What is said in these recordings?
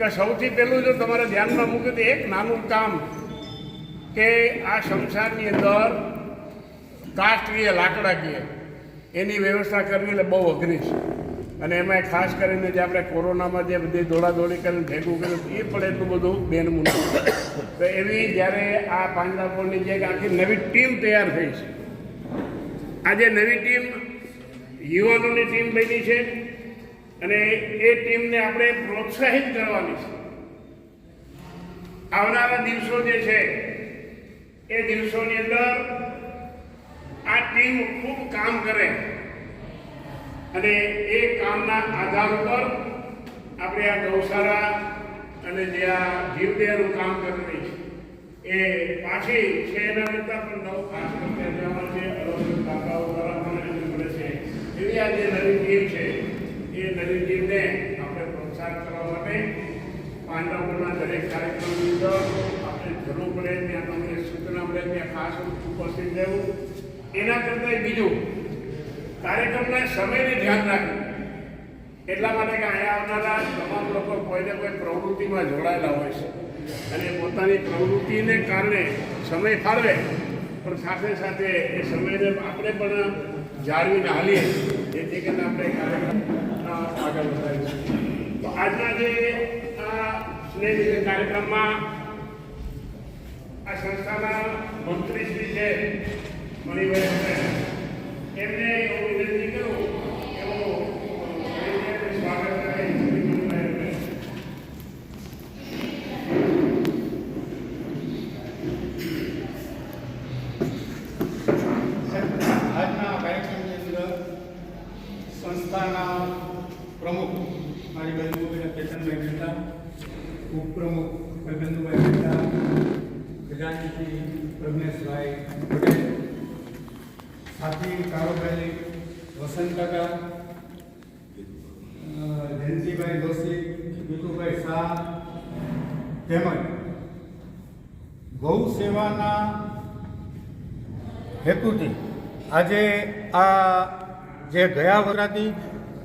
કે સૌથી પહેલું જો તમારે ધ્યાનમાં મૂક્યું તો એક નાનું કામ કે આ શમશાનની અંદર કાષ્ટીય લાકડાકીય એની વ્યવસ્થા કરવી એટલે બહુ અઘરી છે. અને એમાં ખાસ કરીને જે આપણે કોરોનામાં જે બધી દોડાદોડી કરીને ભેગું કર્યું, એ પણ એટલું બધું બેનમૂન તો એવી જ્યારે આ પાંજરાપોળની જે આખી નવી ટીમ તૈયાર થઈ છે. આજે નવી ટીમ યુવાનોની ટીમ બની છે. અને એ ટીમને આપણે પ્રોત્સાહિત કરવાની છે. આવનારા દિવસો જે છે, એ દિવસોની અંદર આ ટીમ ખૂબ કામ કરે. અને એ કામના આધાર ઉપર આપણે આ ગૌશાળા અને જે આ જીવદયાનું કામ કરી રહી છે. એ પાછી છે એના કરતાં પણ નવ પાંચ જે અમારા અલગ કાકાઓ દ્વારા મને મળે છે. એવી આજે નવી ટીમ છે એ નવી ટીમને આપણે પ્રોત્સાહન કરવા માટે પાંડવોના દરેક કાર્યક્રમની અંદર આપણે જરૂર પડે ત્યાં તમને સૂચના મળે, ત્યાં ખાસ ઉપસ્થિત રહેવું. એના કરતાં બીજું, કાર્યક્રમના સમયને ધ્યાન રાખવું. એટલા માટે કે અહીંયા આવનારા તમામ લોકો કોઈને કોઈ પ્રવૃત્તિમાં જોડાયેલા હોય છે. અને પોતાની પ્રવૃત્તિને કારણે સમય ફાળવે, પણ સાથે સાથે એ સમયને આપણે પણ જાળવીને હાલીએ. જેથી કરીને આપણે કાર્યક્રમ આગળ વધારીશું. તો આજના જે સ્નેહ કાર્યક્રમમાં આ સંસ્થાના મંત્રીશ્રી છે મણિભાઈ એમને હું વિનંતી કરું કે હું મણિભાઈનું સ્વાગત કરે મણિભાઈ પટેલ. આજના કાર્યક્રમની અંદર સંસ્થાના પ્રમુખ મારી બંધુભાઈ કેતનભાઈ મહેતા ઉપપ્રમુખ બલબંધુભાઈ મહેતા ખજાનચી પ્રજ્ઞેશભાઈ પટેલ સાથી કાળુભાઈ વસંત કાકા અ, જયંતિભાઈ દોશી વિટુભાઈ શાહ તેમજ ગૌ સેવાના હેતુથી આજે આ જે ગયા વરાતી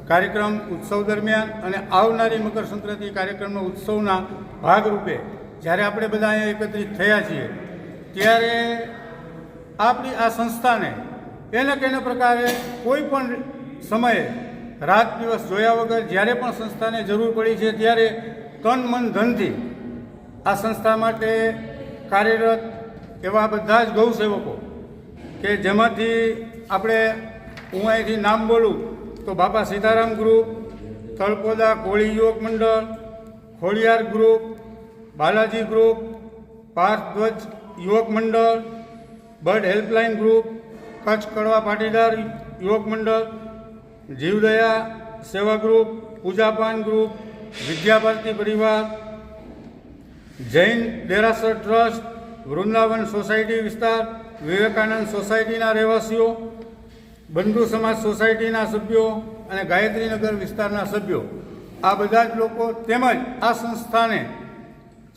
કાર્યક્રમ ઉત્સવ દરમિયાન અને આવનારી મકર સંક્રાંતિ કાર્યક્રમનો ઉત્સવના ભાગરૂપે જ્યારે આપણે બધા અહીંયા એકત્રિત થયા છીએ, ત્યારે આપણી આ સંસ્થાને એને કેને પ્રકારે કોઈ પણ સમયે રાત દિવસ જોયા વગર જ્યારે પણ સંસ્થાને જરૂર પડી છે ત્યારે તન મન ધનથી આ સંસ્થા માટે કાર્યરત એવા બધા જ ગૌસેવકો કે જેમાંથી આપણે હું અહીંથી નામ બોલું તો બાપા સીતારામ ગ્રુપ, તળપોદા કોળી યુવક મંડળ, ખોડિયાર ગ્રુપ, બાલાજી ગ્રુપ પાર્થધ્વજ યુવક મંડળ, bird helpline group, Kutch Kadva Patidar યુવક મંડળ, જીવદયા સેવા ગ્રુપ, પૂજાપાન ગ્રુપ, વિદ્યાભારતી પરિવાર, જૈન દેરાસર ટ્રસ્ટ, વૃંદાવન સોસાયટી વિસ્તાર વિવેકાનંદ સોસાયટીના રહેવાસીઓ, બંધુ સમાજ સોસાયટીના સભ્યો અને ગાયત્રીનગર વિસ્તારના સભ્યો, આ બધા જ લોકો તેમજ આ સંસ્થાને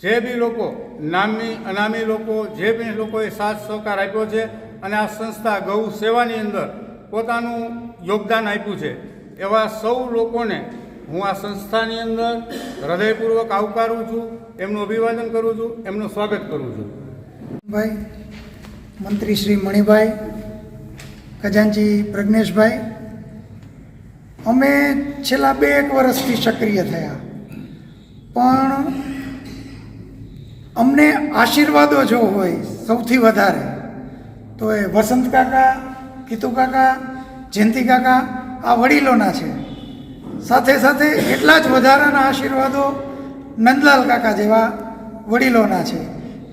જે બી લોકો નામી, અનામી લોકો, જે બી લોકોએ સાથ સહકાર આપ્યો છે અને આ સંસ્થા ગૌ સેવાની અંદર પોતાનું યોગદાન આપ્યું છે, એવા સૌ લોકોને હું આ સંસ્થાની અંદર હૃદયપૂર્વક આવકારું છું, એમનું અભિવાદન કરું છું, એમનું સ્વાગત કરું છું. ભાઈ મંત્રી શ્રી મણિભાઈ, ખજાનજી પ્રજ્ઞેશભાઈ, અમે છેલ્લા બે એક વર્ષથી સક્રિય થયા. પણ અમને આશીર્વાદો જો હોય સૌથી વધારે, તો એ વસંત કાકા, કીતુ કાકા, જયંતિ કાકા, આ વડીલોના છે. સાથે સાથે એટલા જ વધારાના આશીર્વાદો નંદલાલ કાકા જેવા વડીલોના છે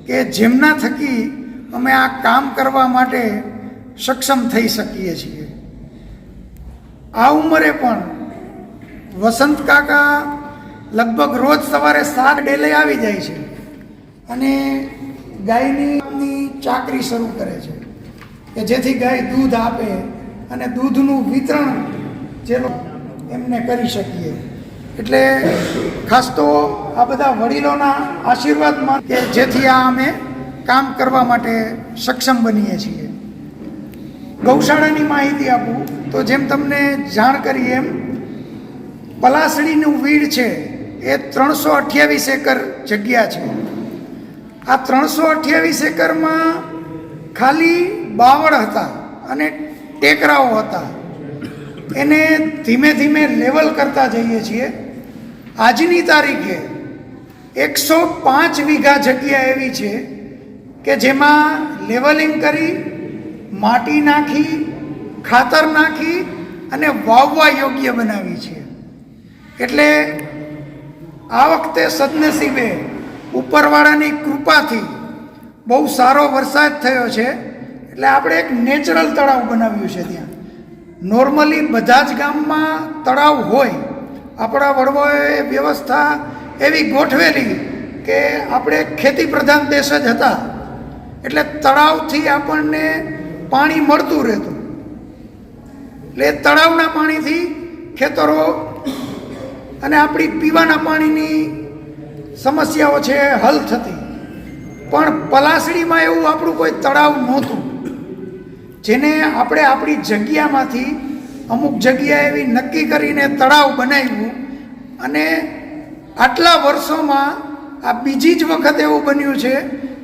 કે જેમના થકી અમે આ કામ કરવા માટે સક્ષમ થઈ શકીએ છીએ. આ ઉંમરે પણ વસંત કાકા લગભગ રોજ સવારે સાત ડેલે આવી જાય છે અને ગાયની ચાકરી શરૂ કરે છે. કે જેથી ગાય દૂધ આપે અને દૂધનું વિતરણ જે એમને કરી શકીએ. એટલે ખાસ તો આ બધા વડીલોના આશીર્વાદમાં કે જેથી આ અમે કામ કરવા માટે સક્ષમ બનીએ છીએ. ગૌશાળાની માહિતી આપું તો જેમ તમને જાણ કરી એમ પલાસડીનું વીડ છે એ ત્રણસો અઠ્યાવીસ એકર જગ્યા છે. આ ત્રણસો અઠ્યાવીસ એકરમાં ખાલી બાવળ હતા અને ટેકરાઓ હતા. એને ધીમે ધીમે લેવલ કરતા જઈએ છીએ. આજની તારીખે એકસો પાંચ વીઘા જગ્યા એવી છે કે જેમાં લેવલિંગ કરી, માટી નાખી, ખાતર નાખી અને વાવવા યોગ્ય બનાવી છે. એટલે આ વખતે સદનસીબે ઉપરવાળાની કૃપાથી બહુ સારો વરસાદ થયો છે. એટલે આપણે એક નેચરલ તળાવ બનાવ્યું છે ત્યાં. નોર્મલી બધા જ ગામમાં તળાવ હોય. આપણા વડવાઓએ વ્યવસ્થા એવી ગોઠવેલી કે આપણે ખેતી પ્રધાન દેશ જ હતા. એટલે તળાવથી આપણને પાણી મળતું રહેતું. એટલે તળાવના પાણીથી ખેતરો અને આપણી પીવાના પાણીની સમસ્યાઓ છે હલ થતી. પણ પલાસડીમાં એવું આપણું કોઈ તળાવ નહોતું. જેને આપણે આપણી જગ્યામાંથી અમુક જગ્યા એવી નક્કી કરીને તળાવ બનાવ્યું અને આટલા વર્ષોમાં આ બીજી જ વખત એવું બન્યું છે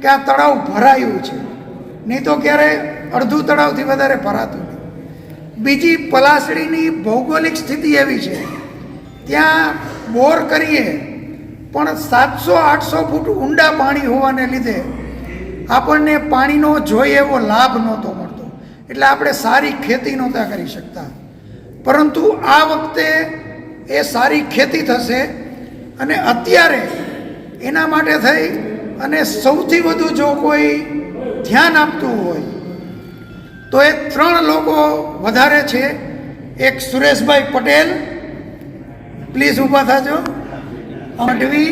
કે આ તળાવ ભરાયું છે. નહીં તો ક્યારે અડધું તળાવથી વધારે ભરાતું નહીં. બીજી પલાસડીની ભૌગોલિક સ્થિતિ એવી છે. ત્યાં બોર કરીએ, પણ સાતસો, આઠસો ફૂટ ઊંડા પાણી હોવાને લીધે આપણને પાણીનો જોઈએ એવો લાભ નહોતો મળતો. એટલે આપણે સારી ખેતી નહોતા કરી શકતા. પરંતુ આ વખતે એ સારી ખેતી થશે અને અત્યારે એના માટે થઈ અને સૌથી વધુ જો કોઈ ધ્યાન આપતું હોય, તો એ ત્રણ લોકો વધારે છે. એક સુરેશભાઈ પટેલ પ્લીઝ ઊભા થાજો. અઢવી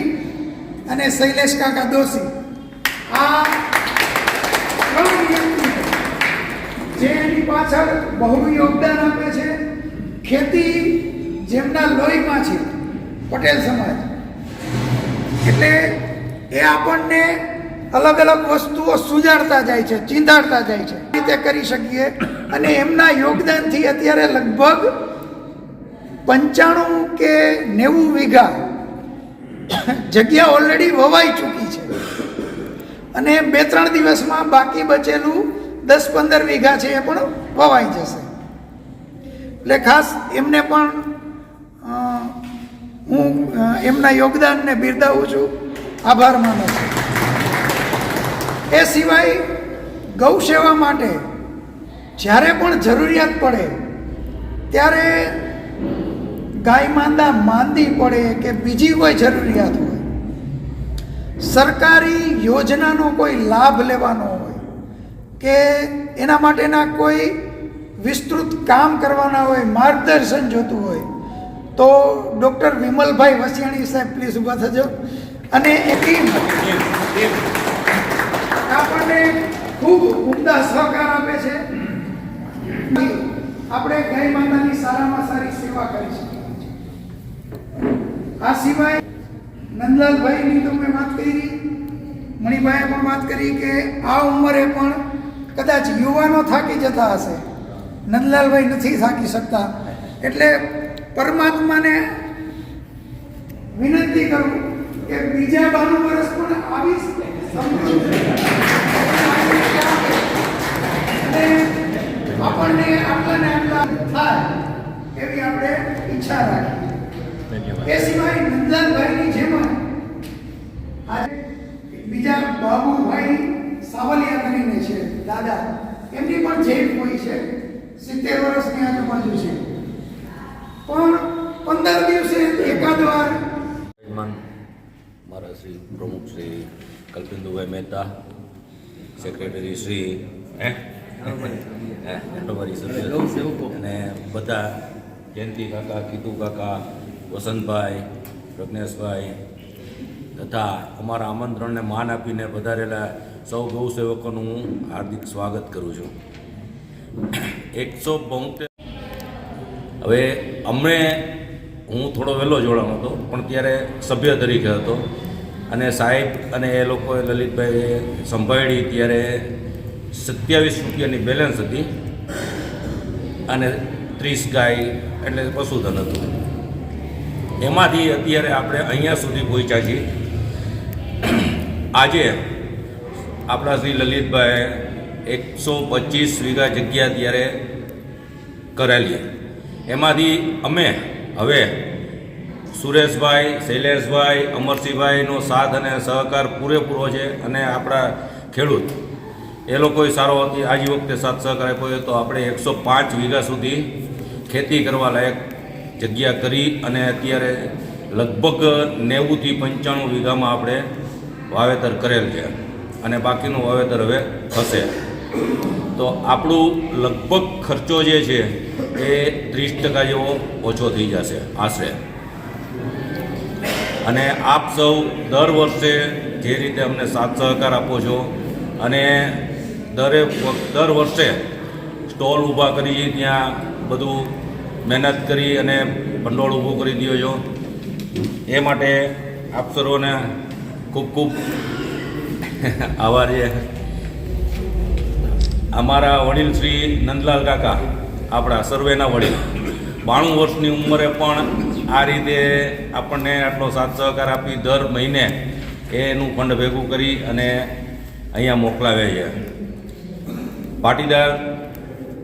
અને શૈલેષ કાકા દોશી. આ ત્રણ વ્યક્તિ જે એની પાછળ બહુ યોગદાન આપે છે. ખેતી જેમના લોહીમાં છે, પટેલ સમાજ. એટલે એ આપણને અલગ અલગ વસ્તુઓ સુજાડતા જાય છે ચીંધાડતા જાય છે. રીતે કરી શકીએ. અને એમના યોગદાનથી અત્યારે લગભગ પંચાણું કે નેવું વીઘા જગ્યા ઓલરેડી વવાઈ ચૂકી છે. અને બે ત્રણ દિવસમાં બાકી બચેલું દસ પંદર વીઘા છે એ પણ વવાઈ જશે. એટલે ખાસ એમને પણ હું એમના યોગદાનને બિરદાવું છું. આભાર માનો છું. એ સિવાય ગૌ સેવા માટે જ્યારે પણ જરૂરિયાત પડે, ત્યારે ગાય માંદા માંદી પડે કે બીજી કોઈ જરૂરિયાત હોય, સરકારી યોજનાનો કોઈ લાભ લેવાનો હોય કે એના માટેના કોઈ વિસ્તૃત કામ કરવાના હોય, માર્ગદર્શન જોતું હોય, તો ડૉક્ટર વિમલભાઈ વસિયાણી સાહેબ પ્લીઝ ઊભા થજો. અને એ આપણને ખૂબ ઉમદા સહકાર આપે છે. આપણે ગાય માતાની સારામાં સારી સેવા કરી શકીએ. આ સિવાય નંદલાલભાઈની તો મેં વાત કરી. મણિભાઈએ પણ વાત કરી કે આ ઉંમરે પણ કદાચ યુવાનો થાકી જતા હશે. નંદલાલભાઈ નથી થાકી શકતા. એટલે પરમાત્માને વિનંતી કરું કે બીજા બાનું વર્ષ પણ આવી આપણને આટલા ને આટલા થાય એવી આપણે ઈચ્છા રાખીએ. એ સિવાય નંદનભાઈની જેમ આજે બીજા બાબુભાઈ સાવલિયા કરીને છે દાદા. એમની પણ જેમ કોઈ છે. સિત્તેર વર્ષની આજુબાજુ છે. પણ પંદર દિવસે એકાદ વાર શ્રી પ્રમુખ શ્રી કલ્પિન્દુભાઈ મહેતા સેક્રેટરી શ્રી હે અને બધા જયંતિ કાકા કીતુ કાકા વસંતભાઈ પ્રજ્ઞેશભાઈ તથા અમારા આમંત્રણને માન આપીને વધારેલા સૌ ગૌસેવકોનું હું હાર્દિક સ્વાગત કરું છું. એકસો બોતેર હવે અમને હું થોડો વહેલો જોડાણો હતો પણ ત્યારે સભ્ય તરીકે હતો. અને સાહેબ અને એ લોકોએ લલિતભાઈએ સંભાળી ત્યારે સત્યાવીસ રૂપિયાની બેલેન્સ હતી અને ત્રીસ ગાય એટલે પશુધન હતું. એમાંથી અત્યારે આપણે અહીંયા સુધી પહોંચ્યા છીએ. આજે આપણા શ્રી લલિતભાઈ એકસો પચીસ વીઘા જગ્યા ત્યારે કરેલી. એમાંથી અમે હવે સુરેશભાઈ, શૈલેષભાઈ, અમરસિંહભાઈનો સાથ અને સહકાર પૂરેપૂરો છે અને આપણા ખેડૂત. એ લોકોએ સારો આજ વખતે સાથ સહકાર આપ્યો તો આપણે એકસો પાંચ વીઘા સુધી ખેતી કરવા લાયક જગ્યા કરી અને અત્યારે લગભગ નેવુંથી પંચાણું વીઘામાં આપણે વાવેતર કરેલ છે અને બાકીનું વાવેતર હવે થશે. તો આપણું લગભગ ખર્ચો જે છે એ ત્રીસ ટકા જેવો ઓછો થઈ જશે. આશરે. અને આપ સૌ દર વર્ષે જે રીતે અમને સાથ સહકાર આપો છો અને દરેક દર વર્ષે સ્ટોલ ઊભા કરી ત્યાં બધું મહેનત કરી અને ભંડોળ ઊભું કરી દો છો. એ માટે આપ સર્વને ખૂબ ખૂબ આભાર છે. અમારા વડીલ શ્રી નંદલાલ કાકા, આપણા સર્વેના વડીલ, બાણું વર્ષની ઉંમરે પણ આ રીતે આપણને આટલો સાથ સહકાર આપી દર મહિને એનું ફંડ ભેગું કરી અને અહીંયા મોકલાવે છે. પાટીદાર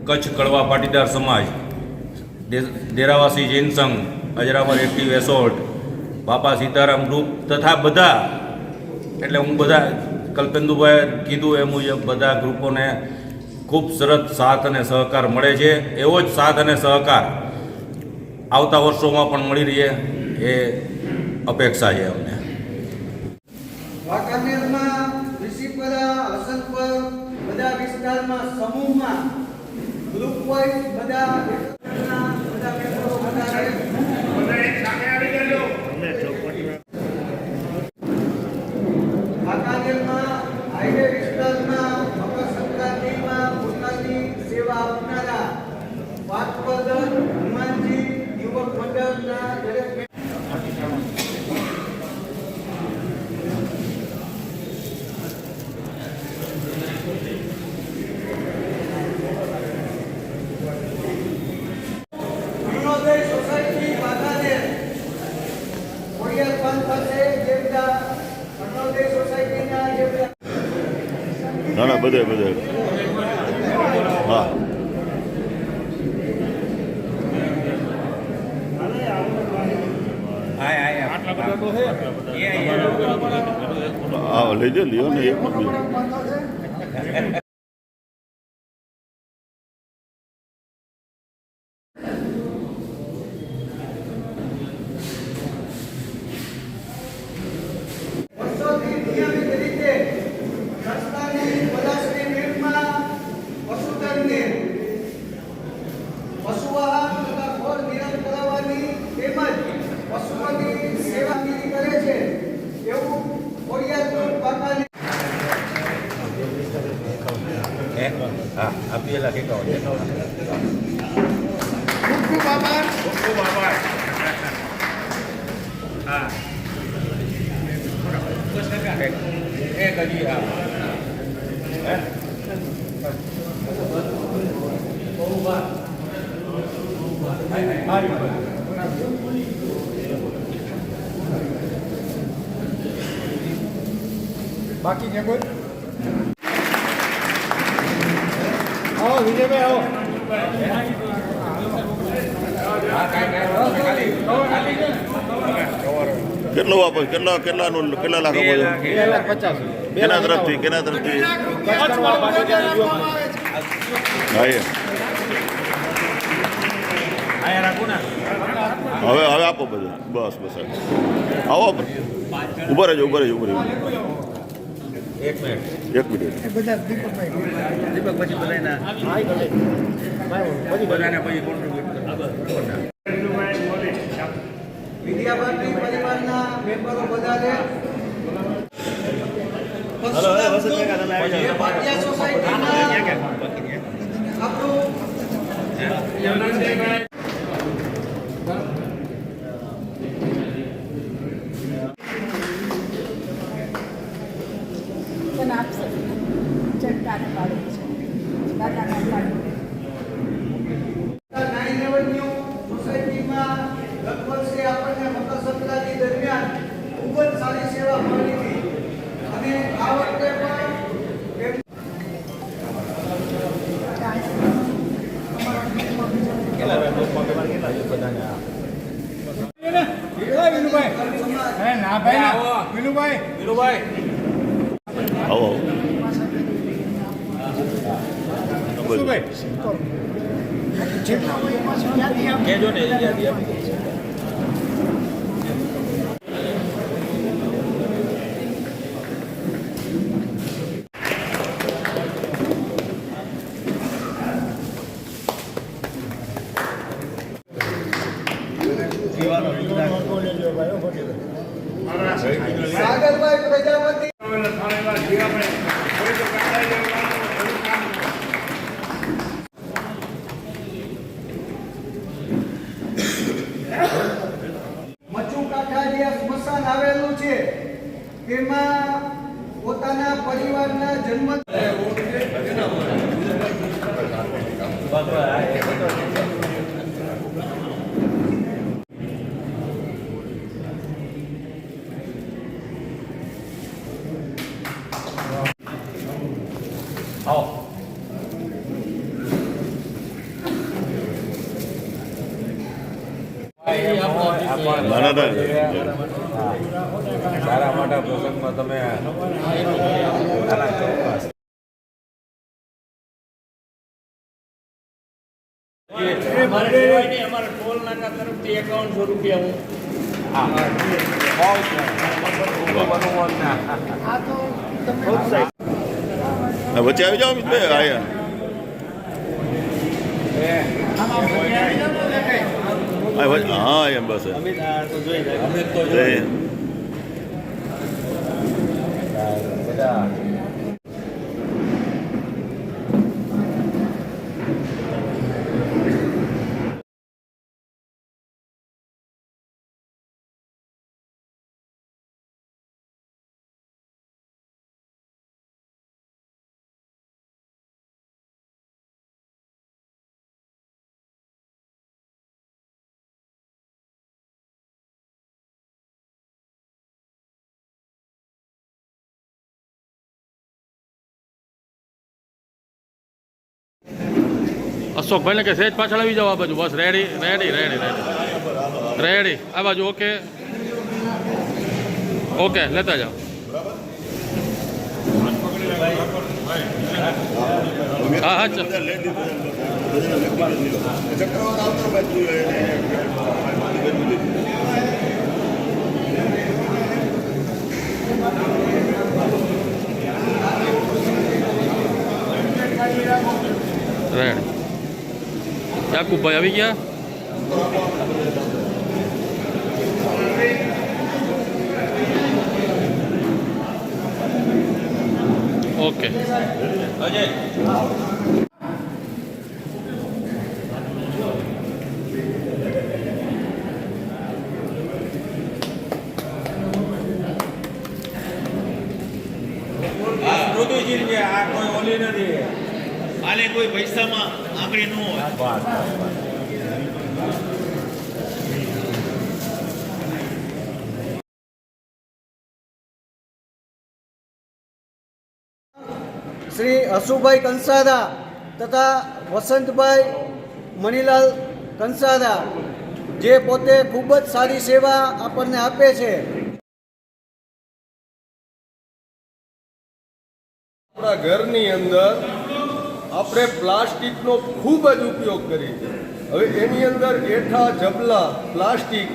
કચ્છ કડવા પાટીદાર સમાજ દેરાવાસી જૈન સંઘ અજરામર એક્ટિવ એસોર્ટ, બાપા સીતારામ ગ્રુપ તથા બધા, એટલે હું બધા, કલ્પેન્દુભાઈ કીધું એ મુજબ બધા ગ્રુપોને ખૂબ સરસ સાથ અને સહકાર મળે છે. એવો જ સાથ અને સહકાર આવતા વર્ષોમાં પણ મળી રહે એ અપેક્ષા છે અમને. વાંકાનેરમાં ઋષિપરા, હસનપર બધા વિસ્તારમાં સમૂહમાં ગ્રુપ વાઇઝ બધા બધા મિત્રો બધા એક સામે આવી જજો વાંકાનેરમાં હાઈવે વિસ્તારમાં મકર સંક્રાંતિમાં પોતાની સેવા આપનારા વાતપદન હનુમાનજી યુવક મંડળના દરેક મેમ્બર અરુણોદય સોસાયટી વાંકાનેર ખોડિયાર પાંચ પાસે જે બધા અરુણોદય સોસાયટીના જે બધા ના ના બધે બધે હા. હા. લઈ જાય લ્યો ને એક જ મિનિટ. વર્ષોથી નિયમિત રીતે સંસ્થાની પદાશ્રી નિર્મા પશુધનને પશુઆહાર તથા ખોળ નિયમ કરાવવાની તેમજ પશુઓની સેવાની કરે છે એવું ખોડિયાર પાકાને હા આપીએલા ખૂબ ખૂબ આભાર ખૂબ ખૂબ આભાર હા એક હજી હા બાકી છે કોઈ? આવો વિજયભાઈ આવો. કેટલો વાપર કેટલા કેટલાનું કેટલા લાખ આપો છો? બે લાખ પચાસ. કેના તરફથી કેના તરફથી. હવે હવે આપો બધું. બસ બસ આવો. રહેજો ઊભા રહેજો ઊભા રહેજો. એક મિનિટ. એક મિનિટ. બધા દીપકભાઈ દીપક પછી બધાના બધાને પછી કોન્ટ્રીબ્યુટ વિદ્યાભારતી પરિવારના મેમ્બરો બધા આપણું પણ આપશે ચટકાને પાડું છે દાદાને પાડું નાઇન એવન્યુ સોસાયટીમાં ગત વર્ષે આપણને મકર હે ના ભાઈ ના વિનુભાઈ વીરુભાઈ આવો આવો બધું. કેજો ને યાદી આપી દે. સાગરભાઈ પ્રજાપતિ આવેલા થાળેલા જે આપણે કોઈ તો કાંઈ લેવાનું, કોઈ કામ કરવાનું. મચ્છુ કાંઠા જે આવેલું છે. તેમાં પોતાના પરિવારના જન્મ ના ના સારા મોટા પ્રસંગમાં તમે અમારા ટોલ નાકા તરફથી એકાવનસો રૂપિયા હું વચ્ચે આવી જાઓ અમિતભાઈ હા હા એમ બસ અમિત તો તે બધા અશોકભાઈને કે સેજ પાછળ આવી જાઓ આ બાજુ. બસ ready ready ready ready ready આ બાજુ ઓકે ઓકે લેતા જાઓ. હા હા રેડી યાકુબભાઈ આવી ગયા ઓકે આ કોઈ ઓલી નથી. આને કોઈ પૈસામાં આંકડી ન હોય. શ્રી હસુભાઈ કંસારા તથા વસંતભાઈ મણિલાલ કંસારા જે પોતે ખૂબ જ સારી સેવા આપણને આપે છે. આપણા ઘરની અંદર આપણે પ્લાસ્ટિકનો ખૂબ જ ઉપયોગ કરીએ છીએ. હવે એની અંદર એઠા જબલા, પ્લાસ્ટિક,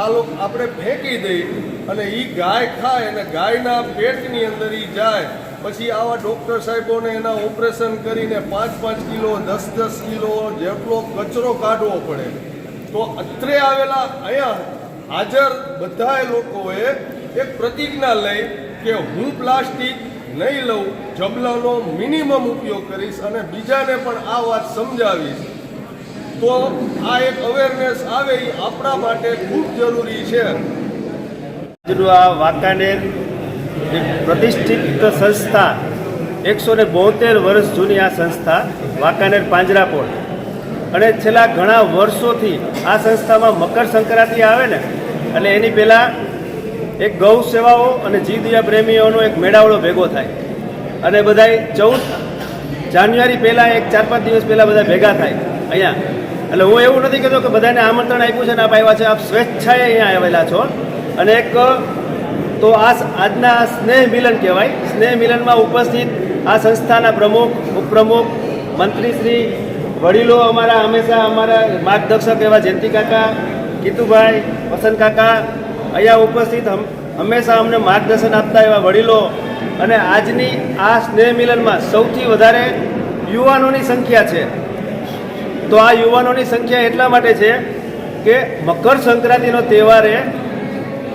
આ લોકો આપણે ફેંકી દઈએ અને એ ગાય ખાય અને ગાયના પેટની અંદર એ જાય. પછી આવા ડૉક્ટર સાહેબોને એના ઓપરેશન કરીને પાંચ પાંચ કિલો, દસ દસ કિલો જેટલો કચરો કાઢવો પડે. તો અત્રે આવેલા અહીંયા હાજર બધાએ લોકોએ એક પ્રતિજ્ઞા લઈ કે હું પ્લાસ્ટિક નહીં લઉં જબલાનો મિનિમમ ઉપયોગ કરીશ અને બીજાને પણ આ વાત સમજાવીશ. તો આ એક અવેરનેસ આવે એ આપણા માટે ખૂબ જરૂરી છે. આ વાંકાનેર એક પ્રતિષ્ઠિત સંસ્થા, એકસો ને બોતેર વર્ષ જૂની આ સંસ્થા, વાંકાનેર પાંજરાપોળ. અને છેલ્લા ઘણા વર્ષોથી આ સંસ્થામાં મકર સંક્રાંતિ આવે ને, એટલે એની પહેલાં એક ગૌ સેવાઓ અને જીવદિયા પ્રેમીઓનો એક મેળાવડો ભેગો થાય. અને બધાય ચૌદ જાન્યુઆરી પહેલાં એક ચાર પાંચ દિવસ પહેલાં બધા ભેગા થાય. અહીંયા. એટલે હું એવું નથી કહેતો કે બધાને આમંત્રણ આપ્યું છે ને આપ આવ્યા છે. આપ સ્વેચ્છાએ અહીંયા આવેલા છો. અને એક, તો આ આજના સ્નેહ મિલન કહેવાય. સ્નેહ મિલનમાં ઉપસ્થિત આ સંસ્થાના પ્રમુખ, ઉપપ્રમુખ મંત્રીશ્રી વડીલો અમારા હંમેશા અમારા માર્ગદર્શક એવા જયંતિ કાકા, કીતુભાઈ, વસંત કાકા અહીંયા ઉપસ્થિત હમ- હંમેશા અમને માર્ગદર્શન આપતા એવા વડીલો અને આજની આ સ્નેહ મિલનમાં સૌથી વધારે યુવાનોની સંખ્યા છે. તો આ યુવાનોની સંખ્યા એટલા માટે છે કે મકર સંક્રાંતિનો તહેવારે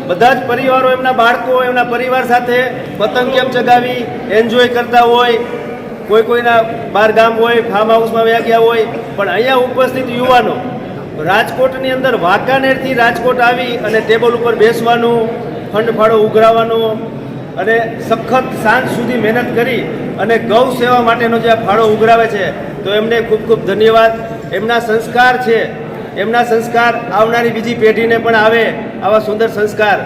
બધા જ પરિવારો એમના બાળકો, એમના પરિવાર સાથે પતંગ કેમ ચગાવી એન્જોય કરતા હોય, કોઈ કોઈના બહાર ગામ હોય ફાર્મ હાઉસમાં વ્યા ગયા હોય, પણ અહીંયા ઉપસ્થિત યુવાનો રાજકોટની અંદર વાંકાનેરથી રાજકોટ આવી અને ટેબલ ઉપર બેસવાનું ફંડ ફાળો ઉઘરાવવાનો અને સખત સાંજ સુધી મહેનત કરી અને ગૌ સેવા માટેનો જે ફાળો ઉઘરાવે છે, તો એમને ખૂબ ખૂબ ધન્યવાદ. એમના સંસ્કાર છે. એમના સંસ્કાર આવનારી બીજી પેઢીને પણ આવે આવા સુંદર સંસ્કાર.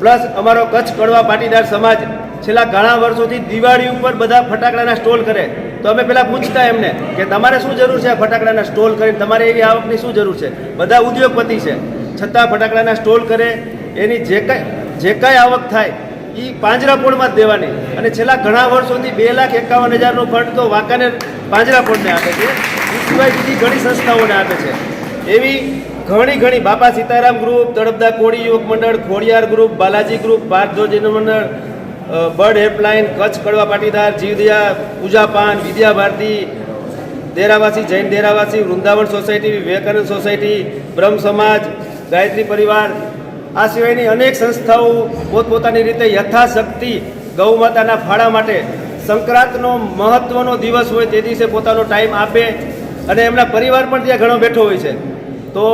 પ્લસ અમારો કચ્છ કડવા પાટીદાર સમાજ છેલ્લા ઘણા વર્ષોથી દિવાળી ઉપર બધા ફટાકડાના સ્ટોલ કરે. તો અમે પેલા પૂછતા એમને કે તમારે શું જરૂર છે ફટાકડાના સ્ટોલ કરીને? તમારે એવી આવકની શું જરૂર છે? બધા ઉદ્યોગપતિ છે. છતાં ફટાકડાના સ્ટોલ કરે, એની જે કાંઈ જે કાંઈ આવક થાય એ પાંજરાપોળમાં જ દેવાની. અને છેલ્લા ઘણા વર્ષોથી બે લાખ એકાવન હજારનો ફંડ તો વાંકાનેર પાંજરાપોળને આપે છે. એ સિવાય બીજી ઘણી સંસ્થાઓને આપે છે. એવી ઘણી ઘણી બાપા સીતારામ ગ્રુપ તળપદા કોળી યુવક મંડળ, ખોડિયાર ગ્રુપ, બાલાજી ગ્રુપ ભારત મંડળ બર્ડ હેલ્પલાઇન, કચ્છ કડવા પાટીદાર, જીવદિયા, પૂજાપાન વિદ્યા ભારતી દેરાવાસી, જૈન દેરાવાસી, વૃંદાવન સોસાયટી, વિવેકાનંદ સોસાયટી, બ્રહ્મ સમાજ, ગાયત્રી પરિવાર, આ સિવાયની અનેક સંસ્થાઓ પોતપોતાની રીતે યથાશક્તિ ગૌ માતાના ફાળા માટે સંક્રાંતનો મહત્ત્વનો દિવસ હોય તે દિવસે પોતાનો ટાઈમ આપે અને એમના પરિવાર પણ ત્યાં ઘણો બેઠો હોય છે. તો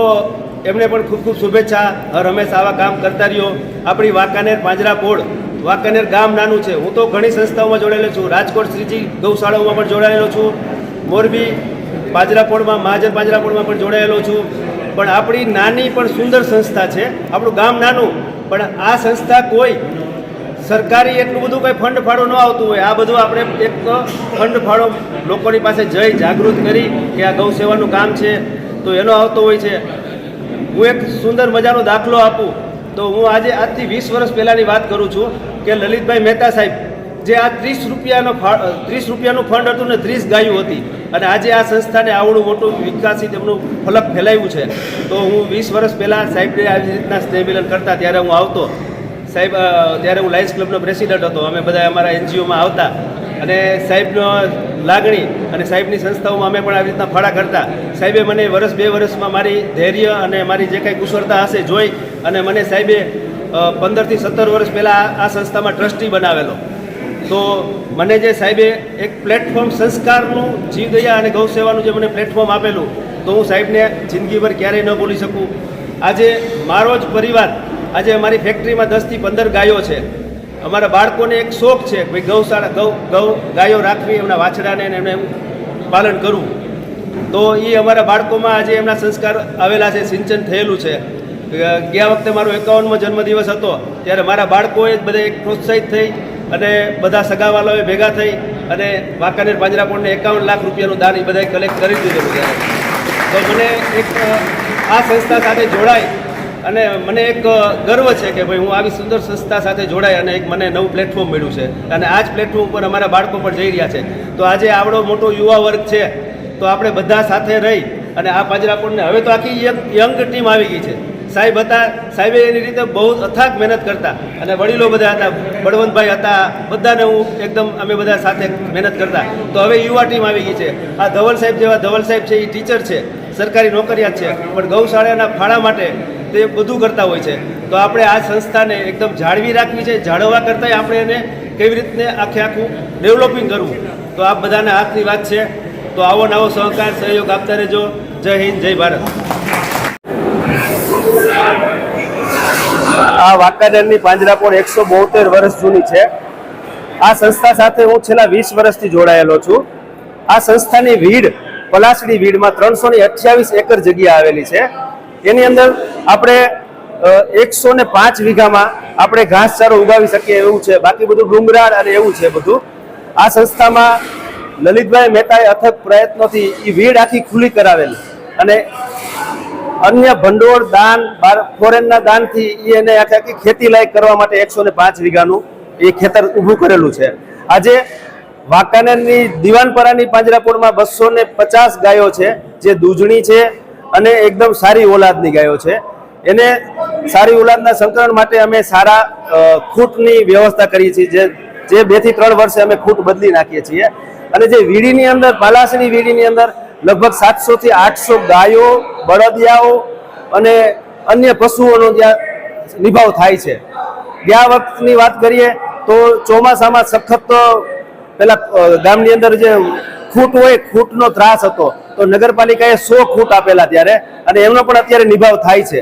એમને પણ ખૂબ ખૂબ શુભેચ્છા. હર હંમેશા આવા કામ કરતા રહ્યો. આપણી વાંકાનેર પાંજરાપોળ વાંકાનેર ગામ નાનું છે. હું તો ઘણી સંસ્થાઓમાં જોડાયેલો છું. રાજકોટ શ્રીજી ગૌશાળાઓમાં પણ જોડાયેલો છું. મોરબી બાજરાપોળમાં, મહાજન બાજરાપોળમાં પણ જોડાયેલો છું. પણ આપણી નાની પણ સુંદર સંસ્થા છે. આપણું ગામ નાનું, પણ આ સંસ્થા કોઈ સરકારી એટલું બધું કંઈ ફંડ ફાળો ન આવતું હોય. આ બધું આપણે એક ફંડ ફાળો લોકોની પાસે જઈ જાગૃત કરી કે આ ગૌ સેવાનું કામ છે, તો એનો આવતો હોય છે. હું એક સુંદર મજાનો દાખલો આપું. તો હું આજે આજથી વીસ વર્ષ પહેલાંની વાત કરું છું. કે લલિતભાઈ મહેતા સાહેબ, જે આ ત્રીસ રૂપિયાનો ત્રીસ રૂપિયાનું ફંડ હતું ને ત્રીસ ગાયું હતી. અને આજે આ સંસ્થાને આવડું મોટું વિકાસિત એમનું ફલક ફેલાયું છે. તો હું વીસ વર્ષ પહેલાં સાહેબને આવી રીતના સ્નેહ મિલન કરતા ત્યારે હું આવતો. સાહેબ ત્યારે હું લાયન્સ ક્લબનો પ્રેસિડન્ટ હતો. અમે બધા અમારા એનજીઓમાં આવતા. અને સાહેબનો લાગણી અને સાહેબની સંસ્થાઓમાં અમે પણ આવી રીતના ફાળા કરતા. સાહેબે મને વર્ષ બે વર્ષમાં મારી ધૈર્ય અને મારી જે કાંઈ કુશળતા હશે જોઈ અને મને સાહેબે પંદરથી સત્તર વર્ષ પહેલાં આ સંસ્થામાં ટ્રસ્ટી બનાવેલો. તો મને જે સાહેબે એક પ્લેટફોર્મ સંસ્કારનું જીવદયા અને ગૌ સેવાનું જે મને પ્લેટફોર્મ આપેલું, તો હું સાહેબને જિંદગીભર ક્યારેય ન ભૂલી શકું. આજે મારો જ પરિવાર, આજે અમારી ફેક્ટરીમાં દસથી પંદર ગાયો છે. અમારા બાળકોને એક શોખ છે ભાઈ ગૌશાળા, ગૌ ગૌ ગાયો રાખવી, એમના વાછડાને એમને પાલન કરવું. તો એ અમારા બાળકોમાં આજે એમના સંસ્કાર આવેલા છે, સિંચન થયેલું છે. ગયા વખતે મારો એકાવનમો જન્મદિવસ હતો, ત્યારે મારા બાળકોએ બધા એક પ્રોત્સાહિત થઈ અને બધા સગાવાલાઓએ ભેગા થઈ અને વાંકાનેર પાંજરાપોળને એકાવન લાખ રૂપિયાનું દાન એ બધાએ કલેક્ટ કરી દીધું ત્યારે તો મને એક આ સંસ્થા સાથે જોડાય અને મને એક ગર્વ છે કે ભાઈ હું આવી સુંદર સંસ્થા સાથે જોડાય અને એક મને નવું પ્લેટફોર્મ મળ્યું છે. અને આ જ પ્લેટફોર્મ ઉપર અમારા બાળકો પણ જઈ રહ્યા છે. તો આજે આવડો મોટો યુવા વર્ગ છે. તો આપણે બધા સાથે રહી અને આ પાંજરાપોળને હવે તો આખી યંગ ટીમ આવી ગઈ છે. સાહેબ હતા, સાહેબે એની રીતે બહુ અથાક મહેનત કરતા. અને વડીલો બધા હતા, બળવંતભાઈ હતા, બધાને હું એકદમ અમે બધા સાથે મહેનત કરતા. તો હવે યુવા ટીમ આવી ગઈ છે. આ ધવલ સાહેબ જેવા ધવલ સાહેબ છે, એ ટીચર છે, સરકારી નોકરિયાત છે, પણ ગૌશાળાના ફાળા માટે તે બધું કરતા હોય છે. તો આપણે આ સંસ્થાને એકદમ જાળવી રાખવી છે, જાળવવા કરતાંય આપણે એને કેવી રીતને આખે આખું ડેવલપિંગ કરવું. તો આ બધાના હાથની વાત છે. તો આવો નવો સહકાર, સહયોગ આપતા રહેજો. જય હિન્દ, જય ભારત. આ વાંકાનેરની પાંજરાપોળ એકસો બોતેર વર્ષ જૂની છે. આ સંસ્થા સાથે હું છેલ્લા વીસ વર્ષથી જોડાયેલો છું. આ સંસ્થાની વીડ, પલાસડી વીડમાં ત્રણસો ને અઠ્યાવીસ એકર જગ્યા આવેલી છે. એની અંદર આપણે એકસો પાંચ વીઘામાં આપણે ઘાસચારો ઉગાવી શકીએ એવું છે. બાકી બધું ડુંગરાળ અને એવું છે બધું. આ સંસ્થામાં લલિતભાઈ મહેતાએ અથક પ્રયત્નોથી એ વીડ આખી ખુલ્લી કરાવેલી. અને અન્ય ભંડોળ દાન ફોરેનના દાનથી એ એને આખી આખી ખેતી લાયક કરવા માટે એકસો ને પાંચ વીઘાનું એ ખેતર ઊભું કરેલું છે. આજે વાંકાનેરની દિવાનપરાની પાંજરાપોળમાં બસો ને પચાસ ગાયો છે, જે દૂધણી છે અને એકદમ સારી ઓલાદની ગાયો છે. એને સારી ઓલાદના સંકલન માટે અમે સારા ખૂંટની વ્યવસ્થા કરીએ છીએ, જે જે બેથી ત્રણ વર્ષે અમે ખૂંટ બદલી નાખીએ છીએ. અને જે વીડીની અંદર, પાલાસની વીડીની અંદર લગભગ સાતસો થી આઠસો ગાયો, બળદિયાઓ અને અન્ય પશુઓનો ત્યાં નિભાવ થાય છે. ગયા વખતની વાત કરીએ તો ચોમાસામાં સખત પેલા ગામની અંદર જે ખૂટ હોય, ખૂટનો ત્રાસ હતો. તો નગરપાલિકાએ સો ખૂટ આપેલા ત્યારે અને એમનો પણ અત્યારે નિભાવ થાય છે.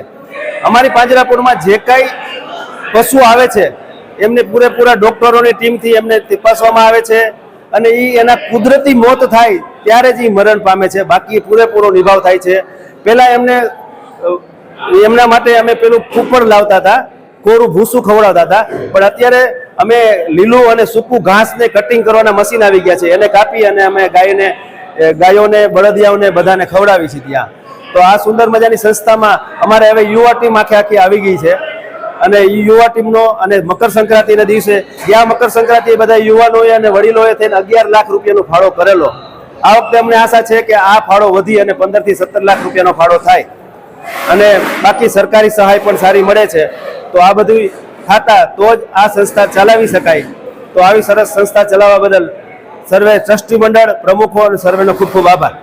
અમારી પાંજરાપુરમાં જે કાંઈ પશુ આવે છે, એમને પૂરેપૂરા ડોક્ટરોની ટીમથી એમને તપાસવામાં આવે છે અને એ એના કુદરતી મોત થાય ત્યારે જ એ મરણ પામે છે. બાકી પૂરેપૂરો નિભાવ થાય છે. પહેલાં એમને એમના માટે અમે પેલું કૂપર લાવતા હતા. કોરું ભૂસું ખવડાવતા હતા. પણ અત્યારે અમે લીલું અને સૂકું ઘાસને કટિંગ કરવાના મશીન આવી ગયા છે. એને કાપી અને અમે ગાયને ગાયોને, બળદિયાઓને બધાને ખવડાવી છે ત્યાં. તો આ સુંદર મજાની સંસ્થામાં અમારે હવે યુવા ટીમ આખી આખી આવી ગઈ છે. અને યુવા ટીમનો અને મકર સંક્રાંતિના દિવસે ગયા મકર સંક્રાંતિ બધા યુવાનોએ અને વડીલોએ થઈને અગિયાર લાખ રૂપિયાનો ફાળો કરેલો. આ વખતે અમને આશા છે કે આ ફાળો વધી અને પંદરથી સત્તર લાખ રૂપિયાનો ફાળો થાય. અને બાકી સરકારી સહાય પણ સારી મળે છે. તો આ બધું ખાતા તો જ આ સંસ્થા ચલાવી શકાય. તો આવી સરસ સંસ્થા ચલાવવા બદલ સર્વે ટ્રસ્ટી મંડળ પ્રમુખો અને સર્વેનો ખૂબ ખૂબ આભાર.